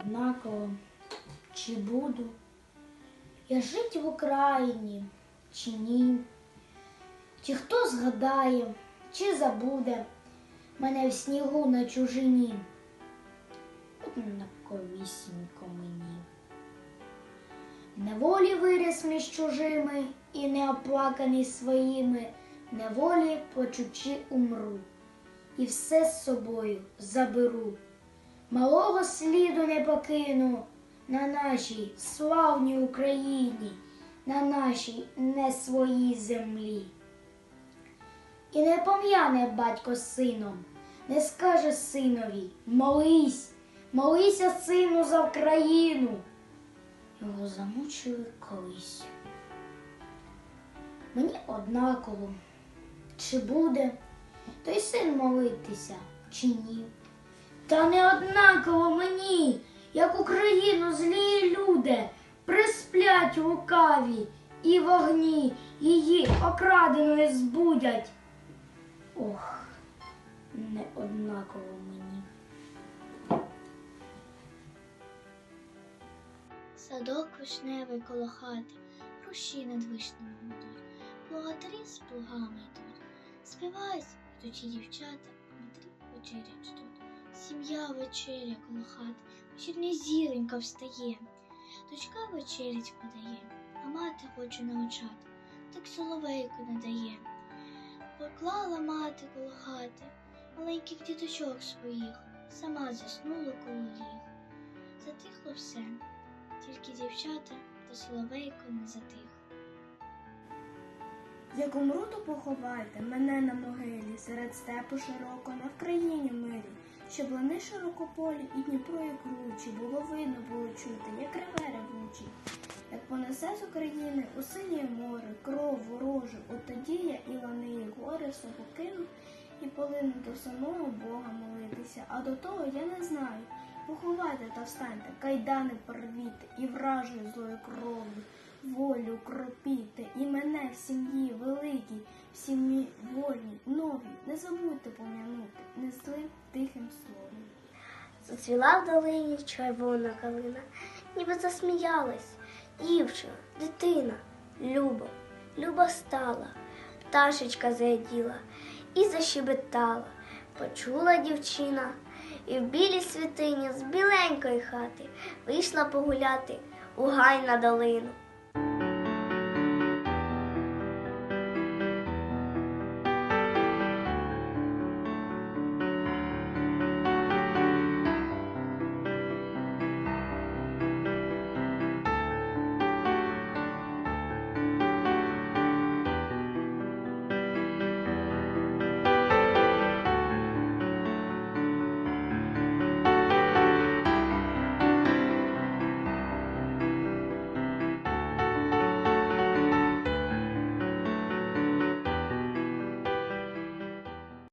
однаково, чи буду я жить в Україні, чи ні, чи хто згадає, чи забуде мене в снігу на чужині. Однаковісінько мені. Неволі виріс між чужими і не оплаканий своїми, неволі почучи умру, і все з собою заберу. Малого сліду не покину на нашій славній Україні, на нашій не своїй землі. І не пом'яне батько сином, не скаже синові молись, молися, сину, за Україну. Його замучили колись. Мені однаково, чи буде той син молитися, чи ні. Та не однаково мені, як Україну злі люди присплять лукаві і вогні її окраденою збудять. Ох, не однаково мені. Садок вишневий коло хати, руші над вишнями гудуть, плугатарі з плугами йдуть, співають йдуть і дівчата, матрі вечерять. Сім'я вечеря коло хати, вечірня зіронька встає, дочка вечерять подає, а мати хоче навчати, так соловейку не дає. Поклала мати коло хати маленьких діточок своїх, сама заснула коло їх. Затихло все, тільки дівчата та соловейко не затих. Як умру, то поховайте мене на могилі, серед степу широко, на Вкраїні милі, щоб лани широкополі і Дніпро і кручі, було видно, було чути, як реве ревучі. Як понесе з України у синє море, кров ворожу, от тоді я і лани, і гори все покину і полину до самого Бога молитися, а до того я не знаю. Поховайте та встаньте, кайдани порвіте і вражою злою кров'ю волю кропіте, і мене в сім'ї великій, в сім'ї вольній, новій, не забудьте пом'янути, тихим словом. Зацвіла в долині червона калина, ніби засміялась дівчина, дитина, Люба, Люба стала, пташечка заяділа і защебетала. Почула дівчина, і в білій світині з біленької хати вийшла погуляти у гай на долину.